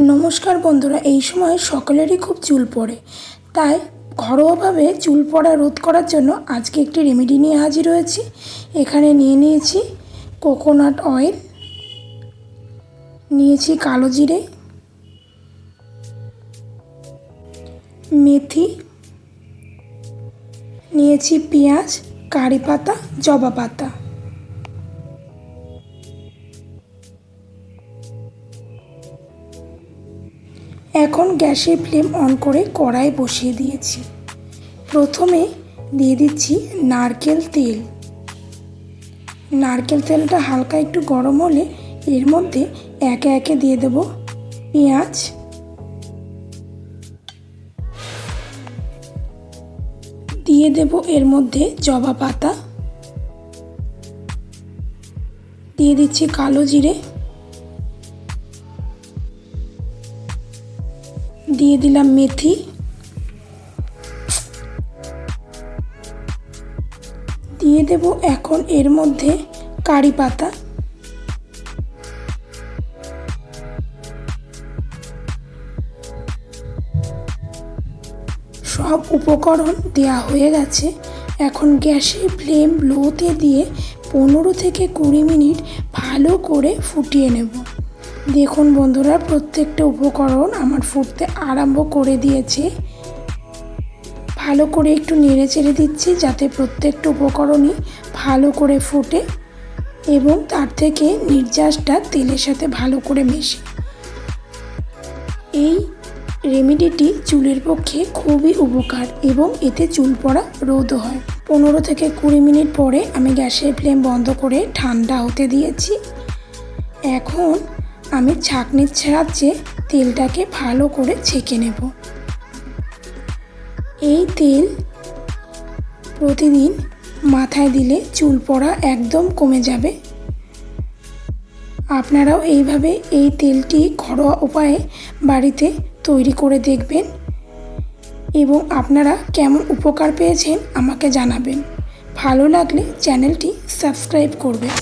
নমস্কার বন্ধুরা, এই সময় সকলেরই খুব চুল পড়ে। তাই ঘরোয়াভাবে চুল পড়া রোধ করার জন্য আজকে একটি রেমেডি নিয়ে হাজির হয়েছি। এখানে নিয়ে নিয়েছি কোকোনাট অয়েল, নিয়েছি কালো জিরে, মেথি, নিয়েছি পেঁয়াজ, কারি পাতা, জবা পাতা। এখন গ্যাসের ফ্লেম অন করে কড়াই বসিয়ে দিয়েছি। প্রথমে দিয়ে দিচ্ছি নারকেল তেল। নারকেল তেলটা হালকা একটু গরম হলে এর মধ্যে একে একে দিয়ে দেব পেঁয়াজ। দিয়ে দেব এর মধ্যে জবা পাতা। দিয়ে দিচ্ছি কালো জিরে। দিয়ে দিলাম মেথি। দিয়ে দেব এখন এর মধ্যে কারি পাতা। সব উপকরণ দেয়া হয়ে গেছে। এখন গ্যাসের ফ্লেম লোতে দিয়ে পনেরো থেকে কুড়ি মিনিট ভালো করে ফুটিয়ে নেব। দেখুন বন্ধুরা, প্রত্যেকটা উপকরণ আমার ফুটতে আরম্ভ করে দিয়েছে। ভালো করে একটু নেড়ে চেড়ে দিচ্ছি যাতে প্রত্যেকটা উপকরণই ভালো করে ফুটে এবং তার থেকে নির্যাসটা তেলের সাথে ভালো করে মেশে। এই রেমেডিটি চুলের পক্ষে খুবই উপকার এবং এতে চুল পড়া রোধও হয়। পনেরো থেকে কুড়ি মিনিট পরে আমি গ্যাসের ফ্লেম বন্ধ করে ঠান্ডা হতে দিয়েছি। এখন আমি ছাঁকনির সাহায্যে তেলটাকে ভালো করে ছেঁকে নেব। এই তেল প্রতিদিন মাথায় দিলে চুল পড়া একদম কমে যাবে। আপনারাও এইভাবে এই তেলটি ঘরোয়া উপায়ে বাড়িতে তৈরি করে দেখবেন এবং আপনারা কেমন উপকার পেয়েছেন আমাকে জানাবেন। ভালো লাগলে চ্যানেলটি সাবস্ক্রাইব করবেন।